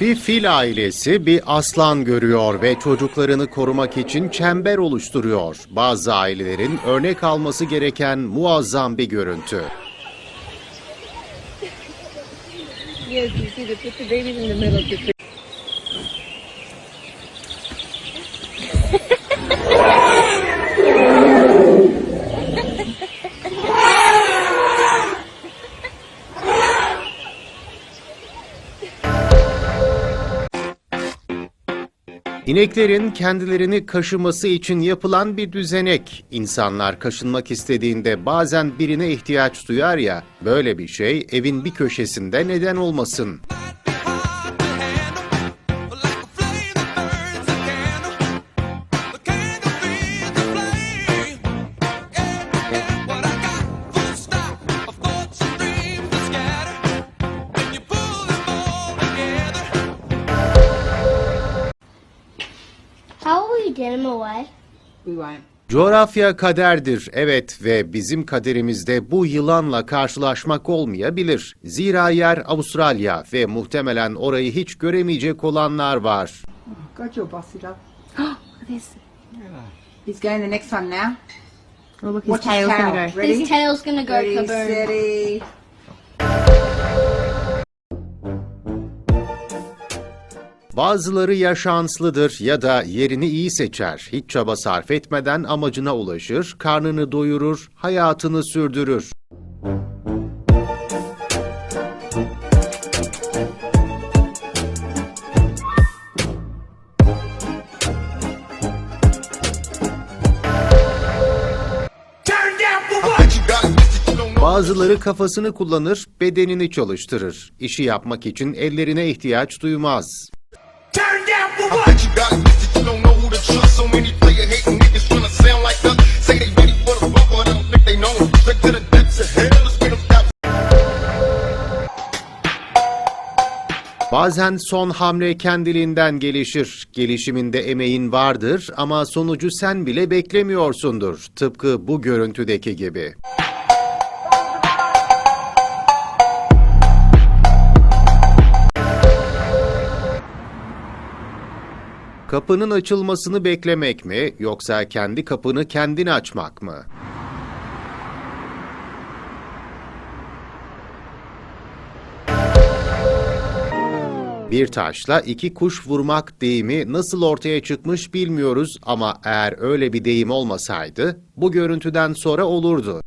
Bir fil ailesi bir aslan görüyor ve çocuklarını korumak için çember oluşturuyor. Bazı ailelerin örnek alması gereken muazzam bir görüntü. Yes, you see, the babies in the middle of the İneklerin kendilerini kaşıması için yapılan bir düzenek. İnsanlar kaşınmak istediğinde bazen birine ihtiyaç duyar ya, böyle bir şey evin bir köşesinde neden olmasın? Get him away? We won't. Coğrafya kaderdir, evet ve bizim kaderimizde bu yılanla karşılaşmak olmayabilir. Zira yer Avustralya ve muhtemelen orayı hiç göremeyecek olanlar var. Bossy, love. This. He's going the next one now. Oh, look, his Watch his tail's tail. gonna go. Ready? His tail's gonna go Ready, kaboom. steady. Bazıları ya şanslıdır ya da yerini iyi seçer. Hiç çaba sarf etmeden amacına ulaşır, karnını doyurur, hayatını sürdürür. Bazıları kafasını kullanır, bedenini çalıştırır. İşi yapmak için ellerine ihtiyaç duymaz. Bazen son hamle kendiliğinden gelişir. Gelişiminde emeğin vardır ama sonucu sen bile beklemiyorsundur. Tıpkı bu görüntüdeki gibi. Kapının açılmasını beklemek mi yoksa kendi kapını kendin açmak mı? Bir taşla iki kuş vurmak deyimi nasıl ortaya çıkmış bilmiyoruz ama eğer öyle bir deyim olmasaydı bu görüntüden sonra olurdu.